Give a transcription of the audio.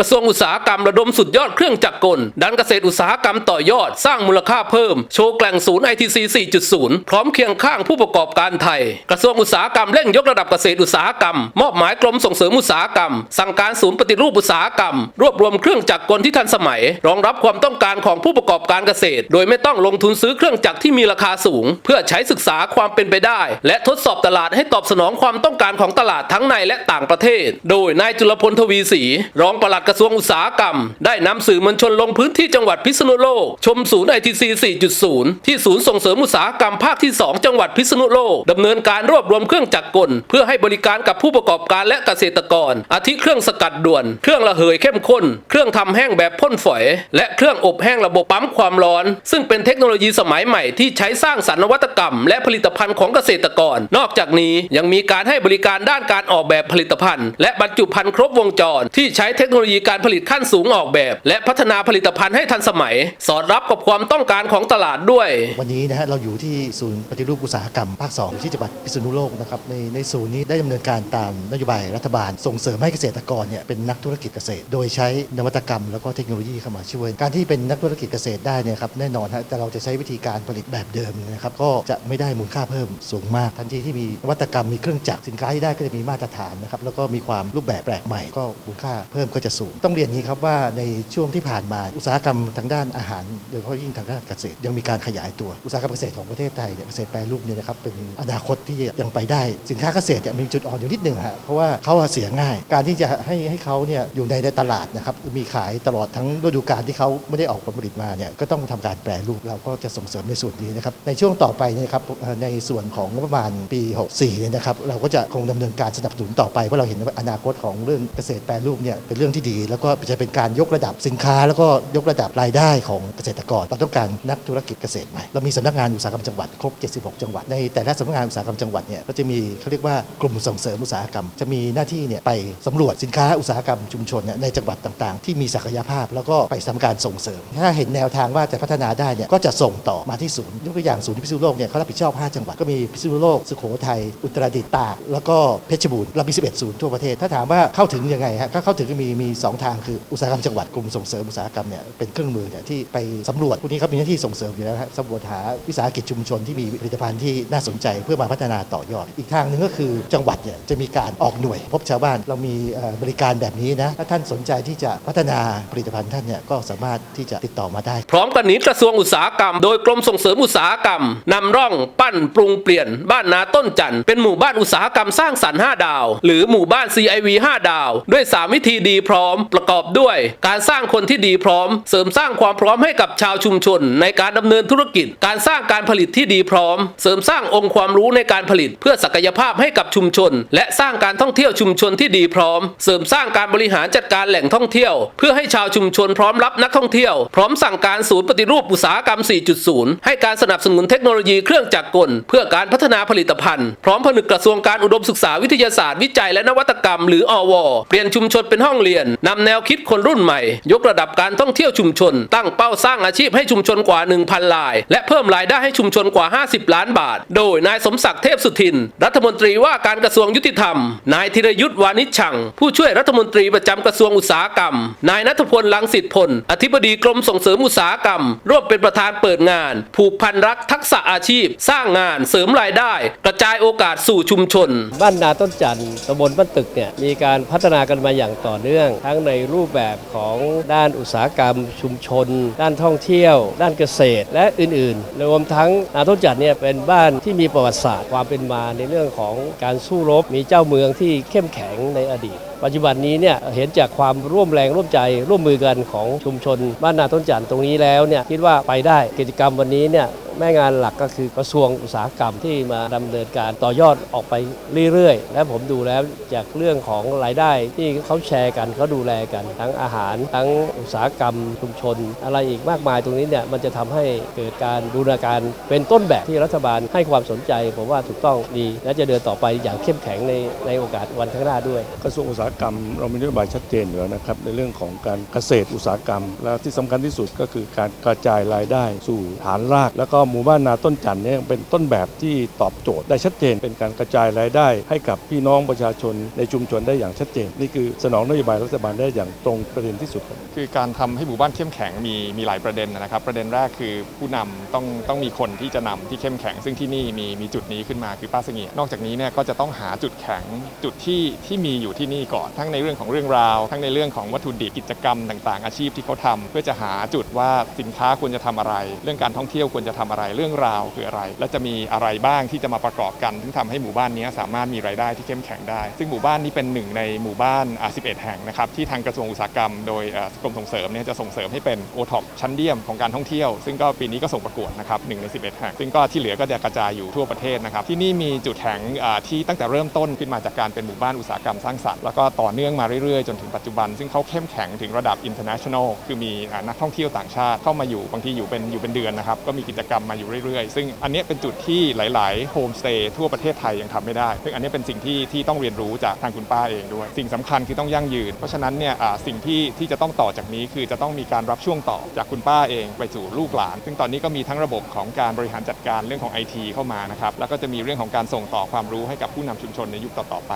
กระทรวงอุตสาหกรรมระดมสุดยอดเครื่องจักรกลดันเกษตรอุตสาหกรรมต่อยอด สร้างมูลค่าเพิ่ม โชว์แกล่งศูนย์ ITC 4.0 พร้อมเคียงข้างผู้ประกอบการไทย กระทรวงอุตสาหกรรมเร่งยกระดับเกษตรอุตสาหกรรม มอบหมายกรมส่งเสริมอุตสาหกรรม สั่งการศูนย์ปฏิรูปอุตสาหกรรม รวบรวมเครื่องจักรกลที่ทันสมัย รองรับความต้องการของผู้ประกอบการเกษตร โดยไม่ต้องลงทุนซื้อเครื่องจักรที่มีราคาสูง เพื่อใช้ศึกษาความเป็นไปได้ และทดสอบตลาดให้ตอบสนองความต้องการของตลาดทั้งในและต่างประเทศ โดยนายจุลพลทวีศรีรองปลัดกระทรวงอุตสาหกรรม ได้นำสื่อมวลชนลงพื้นที่จังหวัดพิษณุโลก ชมศูนย์ ITC 4.0 ที่ศูนย์ส่งเสริมอุตสาหกรรมภาคที่ 2 จังหวัดพิษณุโลกดำเนินการรวบรวมเครื่องจักรกล เพื่อให้บริการกับผู้ประกอบการและเกษตรกร อาทิเครื่องสกัดด่วน เครื่องระเหยเข้มข้น เครื่องทำแห้งแบบพ่นฝอย และเครื่องอบแห้งระบบปั๊มความร้อน ซึ่งเป็นเทคโนโลยีสมัยใหม่ที่ใช้สร้างสรรค์นวัตกรรม และผลิตภัณฑ์ของเกษตรกร นอกจากนี้ยังมีการให้บริการด้านการออกแบบผลิตภัณฑ์ และบรรจุภัณฑ์ครบวงจรที่ใช้เทคโนโลยีการผลิตขั้นสูงออกแบบ และพัฒนาผลิตภัณฑ์ให้ทันสมัย สอดรับกับความต้องการของตลาดด้วย วันนี้นะฮะเราอยู่ที่ศูนย์ปฏิรูปอุตสาหกรรมภาค2ที่จังหวัดพิษณุโลกนะครับในในศูนย์นี้ได้ดำเนินการตามนโยบายรัฐบาล ส่งเสริมให้เกษตรกรเนี่ยเป็นนักธุรกิจเกษตร โดยใช้นวัตกรรมแล้วก็เทคโนโลยีเข้ามาช่วย การที่เป็นนักธุรกิจเกษตรได้เนี่ยครับแน่นอนฮะแต่เราจะใช้วิธีการผลิตแบบเดิมนะครับก็จะไม่ได้มูลค่าเพิ่มสูงมากทันทีที่มีนวัตกรรมมีเครื่องจักรสินค้าที่ได้ก็จะมีมาตรฐานนะครับแล้วก็มีความรูปแบบแปลกใหม่ก็มูลค่าเพิ่มก็จะสูง ต้องเรียนงนี้ครับว่าในช่วงที่ผ่านมาอุตสาหกรรมทางด้านอาหาร โดยเฉพาะยิ่งทางด้านเกษตร ยังมีการขยายตัวอุตสาหกรรมเกษตรของประเทศไทยเนี่ยเกษตรแปรรูปเนี่ยนะครับเป็นอนาคตที่ยังไปได้สินค้าเกษตรเนี่ยมีจุดอ่อนอยู่นิดหนึ่งฮะเพราะว่าเขาเสียง่าย การที่จะให้ให้เขาเนี่ยอยู่ในในตลาดนะครับมีขายตลอดทั้งฤดูกาลที่เขาไม่ได้ออกผลผลิตมาเนี่ยก็ต้องทำการแปรรูปเราก็จะส่งเสริมในส่วนนี้นะครับในช่วงต่อไปนยครับในส่วนของงบประมาณปี 64เนี่ยนะครับเราก็จะคงดำเนินการสนับสนุนต่อไปเพราะเราเห็นว่าอนาคตของเรื่องเกษตรแปรรูปเนี่ยเป็นเรื่องที่ดี แล้วก็จะเป็นการยกระดับสินค้า แล้วก็ยกระดับรายได้ของเกษตรกรเราต้องการนักธุรกิจเกษตรใหม่เรามีสำนักงานอุตสาหกรรมจังหวัดครบ 76 จังหวัดในแต่ละสำนักงานอุตสาหกรรมจังหวัดเนี่ยก็จะมีเขาเรียกว่ากลุ่มส่งเสริมอุตสาหกรรม จะมีหน้าที่เนี่ยไปสำรวจสินค้าอุตสาหกรรมชุมชนเนี่ยในจังหวัดต่างๆ ที่มีศักยภาพแล้วก็ไปทำการส่งเสริม ถ้าเห็นแนวทางว่าจะพัฒนาได้เนี่ยก็จะส่งต่อมาที่ศูนย์ยกตัวอย่างศูนย์ที่พิษณุโลกเนี่ยเขารับผิดชอบ 5 จังหวัดก็มีพิษณุโลกสุโขทัยอุตรดิตถ์ตากแล้วก็เพชรบูรณ์เรามี 11 ศูนย์ทั่วประเทศถ้าถามว่าเข้าถึงยังไงฮะก็เข้าถึงมีมีสองทางคืออุตสาหกรรมจังหวัดกลุ่มส่งเสริมอุตสาหกรรมเนี่ยเป็นเครื่องมือเนี่ยที่ไปสำรวจพวกนี้เขามีหน้าที่ส่งเสริมอยู่แล้วนะฮะสำรวจหาวิสาหกิจชุมชนที่มีผลิตภัณฑ์ที่น่าสนใจเพื่อมาพัฒนาต่อยอด อีกทางหนึ่งก็คือจังหวัดเนี่ยจะมีการออกหน่วย พบชาวบ้านเรามีบริการแบบนี้นะถ้าท่านสนใจที่จะพัฒนาผลิตภัณฑ์ท่านเนี่ยก็สามารถที่จะติดต่อมาได้ พร้อมกันนี้กระทรวงอุตสาหกรรม โดยกรมส่งเสริมอุตสาหกรรมนำร่องปั้นปรุงเปลี่ยน บ้านนาต้นจันทร์เป็นหมู่บ้านอุตสาหกรรมสร้างสรรค์5ดาว หรือหมู่บ้าน CIV 5 ดาว ด้วย 3 วิธีดีพร้อม ประกอบด้วย การสร้างคนที่ดีพร้อม เสริมสร้างความพร้อมให้กับชาวชุมชน ในการดำเนินธุรกิจ การสร้างการผลิตที่ดีพร้อม เสริมสร้างองค์ความรู้ในการผลิต เพื่อศักยภาพให้กับชุมชน และสร้างการท่องเที่ยวชุมชนที่ดีพร้อม เสริมสร้างการบริหารจัดการแหล่งท่องเที่ยว เพื่อให้ชาวชุมชนพร้อมรับนักท่องเที่ยว พร้อมสั่งการศูนย์ปฏิรูปอุตสาหกรรม 4.0 ให้การสนับสนุนเทคโนโลยีเครื่องจักรกล เพื่อการพัฒนาผลิตภัณฑ์ พร้อมผนึกกระทรวงการอุดมศึกษาวิทยาศาสตร์วิจัยและนวัตกรรม หรืออว เปลี่ยนชุมชนเป็นห้องเรียนนำแนวคิดคนรุ่นใหม่ ยกระดับการท่องเที่ยวชุมชน ตั้งเป้าสร้างอาชีพให้ชุมชนกว่า 1,000 ราย และเพิ่มรายได้ให้ชุมชนกว่า 50 ล้านบาท โดยนายสมศักดิ์เทพสุทิน รัฐมนตรีว่าการกระทรวงยุติธรรม นายธีรยุทธ์วานิชชัง ผู้ช่วยรัฐมนตรีประจำกระทรวงอุตสาหกรรม นายนัทพลลังสิตพล อธิบดีกรมส่งเสริมอุตสาหกรรม ร่วมเป็นประธานเปิดงาน ผูกพันรักทักษะอาชีพ สร้างงานเสริมรายได้ กระจายโอกาสสู่ชุมชน บ้านนาต้นจันทร์ตำบลบ้านตึกเนี่ยมีการพัฒนากันมาอย่างต่อเนื่องทั้งในรูปแบบของด้านอุตสาหกรรม ชุมชน ด้านท่องเที่ยว ด้านเกษตร และอื่นๆ รวมทั้งนาต้นจันทร์เนี่ยเป็นบ้านที่มีประวัติศาสตร์ความเป็นมาในเรื่องของการสู้รบ มีเจ้าเมืองที่เข้มแข็งในอดีตปัจจุบันนี้เนี่ยเห็นจากความร่วมแรงร่วมใจร่วมมือกันของชุมชนบ้านนาต้นจันทร์ตรงนี้แล้วเนี่ยคิดว่าไปได้กิจกรรมวันนี้เนี่ย แม่งานหลักก็คือกระทรวงอุตสาหกรรมที่มาดำเนินการต่อยอดออกไปเรื่อยๆ และผมดูแล้วจากเรื่องของรายได้ที่เขาแชร์กันเขาดูแลกัน ทั้งอาหาร ทั้งอุตสาหกรรมชุมชน อะไรอีกมากมายตรงนี้เนี่ยมันจะทำให้เกิดการบูรณาการเป็นต้นแบบที่รัฐบาลให้ความสนใจ ผมว่าถูกต้องดี และจะเดินต่อไปอย่างเข้มแข็งในในโอกาสวันข้างหน้าด้วย กระทรวงอุตสาหกรรม เรามีนโยบายชัดเจนอยู่แล้วนะครับในเรื่องของการเกษตรอุตสาหกรรม และที่สำคัญที่สุดก็คือการกระจายรายได้สู่ฐานราก แล้วก็หมู่บ้านนาต้นจันทร์เนี่ยเป็นต้นแบบที่ตอบโจทย์ได้ชัดเจน เป็นการกระจายรายได้ ให้กับพี่น้องประชาชนในชุมชนได้อย่างชัดเจน นี่คือสนองนโยบายรัฐบาลได้อย่างตรงประเด็นที่สุด คือการทำให้หมู่บ้านเข้มแข็งมีมีหลายประเด็นนะครับ ประเด็นแรกคือผู้นำต้องต้องมีคนที่จะนำที่เข้มแข็ง ซึ่งที่นี่มีมีจุดนี้ขึ้นมาคือป้าเสงี่ยนอกจากนี้เนี่ยก็จะต้องหาจุดแข็งจุดที่ที่มีอยู่ที่นี่ก่อน ทั้งในเรื่องของเรื่องราว ทั้งในเรื่องของวัตถุดิบกิจกรรมต่าง ๆ อาชีพที่เขาทำเพื่อจะหาจุดว่าสินค้าควรจะทำอะไร เรื่องการท่องเที่ยวควรจะทำอะไรเรื่องราวคืออะไร และจะมีอะไรบ้างที่จะมาประกอบกันถึงทำให้หมู่บ้านนี้สามารถมีรายได้ที่เข้มแข็งได้ ซึ่งหมู่บ้านนี้เป็นหนึ่งในหมู่บ้านอา11 แห่งนะครับที่ทางกระทรวงอุตสาหกรรมโดยกรมส่งเสริมเนี่ยจะส่งเสริมให้เป็นโอท็อปชั้นเยี่ยมของการท่องเที่ยว ซึ่งก็ปีนี้ก็ส่งประกวดนะครับหนึ่งใน 11 แห่ง ซึ่งก็ที่เหลือก็จะกระจายอยู่ทั่วประเทศนะครับที่นี่มีจุดแข็งที่ตั้งแต่เริ่มต้นขึ้นมาจากการเป็นหมู่บ้านอุตสาหกรรมสร้างสรรค์แล้วก็ต่อเนื่องมาเรื่อยๆ จนถึงปัจจุบัน ซึ่งเขาเข้มแข็งถึงระดับ international คือมีนักท่องเที่ยวต่างชาติเข้ามาอยู่บางทีอยู่เป็นอยู่เป็นเดือนนะครับก็มีกิจกรรมมาอยู่เรื่อยๆ ซึ่งอันนี้เป็นจุดที่หลาย ๆ โฮมสเตย์ทั่วประเทศไทยยังทำไม่ได้ ซึ่งอันนี้เป็นสิ่งที่ที่ต้องเรียนรู้จากทางคุณป้าเองด้วย สิ่งสำคัญคือต้องยั่งยืน เพราะฉะนั้นเนี่ยสิ่งที่ที่จะต้องต่อจากนี้คือจะต้องมีการรับช่วงต่อจากคุณป้าเองไปสู่ลูกหลาน ซึ่งตอนนี้ก็มีทั้งระบบของการบริหารจัดการเรื่องของ IT เข้ามานะครับ แล้วก็จะมีเรื่องของการส่งต่อความรู้ให้กับผู้นำชุมชนในยุคต่อๆไป